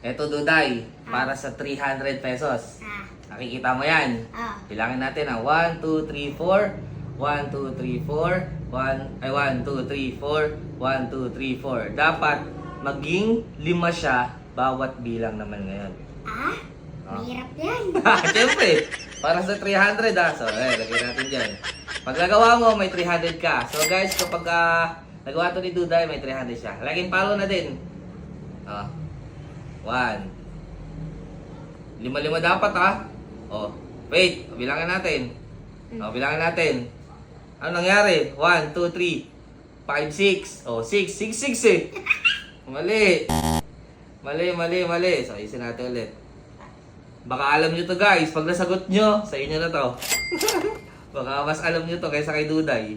Eto, Duday. Para sa 300 pesos. Ah. Nakikita mo yan. Ah. Bilangin natin ah. 1, 2, 3, 4. 1, 2, 3, 4. 1, ay 1, 2, 3, 4. 1, 2, 3, 4. Dapat maging lima siya bawat bilang naman ngayon. Ah? Ah. Mahirap yan. Siyempre, para sa 300 ah. So, eh, lagay natin dyan. Pag nagawa mo, may 300 ka. So guys, kapag ah, nagawa to ni Duday, may 300 siya. Laging palo na din. Ah. One. Lima-lima dapat ah. Oh, wait. Bilangin natin. Oh, bilangin natin. Ano nangyari? 1, 2, 3, 5, 6. Oh, 6. 6, 6 eh. Mali. Mali, mali, mali. So, isin natin ulit. Baka alam nyo to guys. Pag nasagot nyo, sa inyo na to. Baka mas alam nyo to kaysa kay Duday.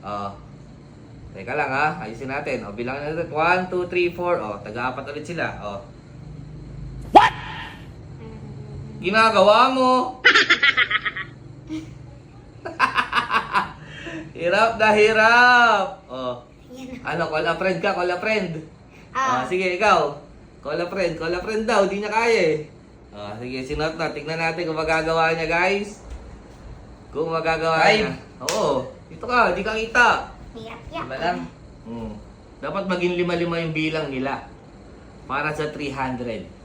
Oh. Teka lang ha. Ayusin natin. O, bilangin natin. 1, 2, 3, 4. O, taga-apat ulit sila. O. Ginagawa mo. hirap na hirap. O. Yan. Ano, call a friend ka, call a friend. Ah, Ah. sige, ikaw. Call a friend, call a friend daw, di niya kaya eh. Ah, sige, sinot na. Tingnan natin kung magagawa niya, guys. Kung magagawa Ay. niya. Oo. Ito ka, di ka kita. Mahirap yan. Iba lang. Hmm. Dapat maging lima-lima yung bilang nila. Para sa 300.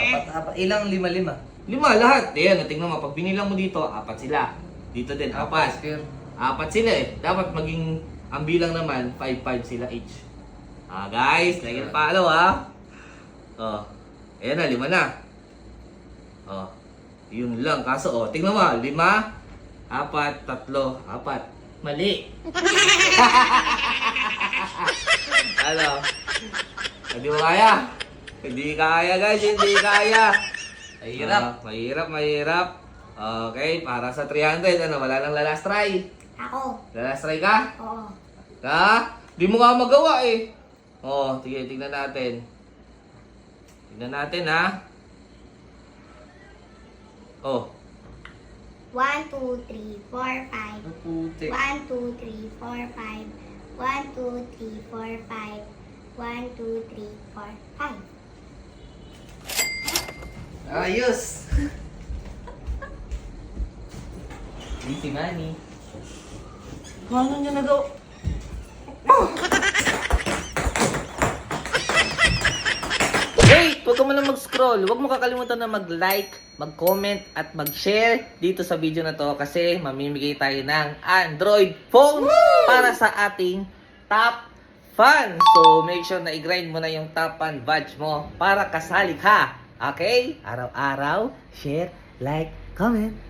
Apat, apat. Ilang lima-lima? Lima lahat. Ayan, tingnan mo. Pag binilang mo dito, apat sila. Dito din, apat. Pure. Apat sila eh. Dapat maging, ang bilang naman, 5-5 sila each. Ah, guys, lagyan pa palo ha. Oh. Ayan na, lima na. Oh. Yun lang. Kaso, oh, tingnan mo, lima, apat, tatlo, apat. Mali. ano? Hindi mo kaya? Hindi kaya, guys. Hindi kaya. Mahirap. Ah, mahirap, mahirap. Okay, para sa 300, ano, wala nang last try. Ako. Last try ka? Oo. Ha? Di mo nga magawa eh. Oh, sige, tignan natin. Tignan natin ha. Oh, 1, 2, 3, 4, 5. Ano puti? 1, 2, 3, 4, 5. 1, 2, 3, 4, 5. 1, 2, 3, 4, 5. Ayos! Easy money. Paano niya nagawa? Hey! Huwag ka mo lang mag-scroll. Huwag mo kakalimutan na mag-like, mag-comment, at mag-share dito sa video na to kasi mamimigay tayo ng Android phone para sa ating top fan. So, make sure na i-grind mo na yung top fan badge mo para kasali ka. Okay? Araw-araw, share, like, comment.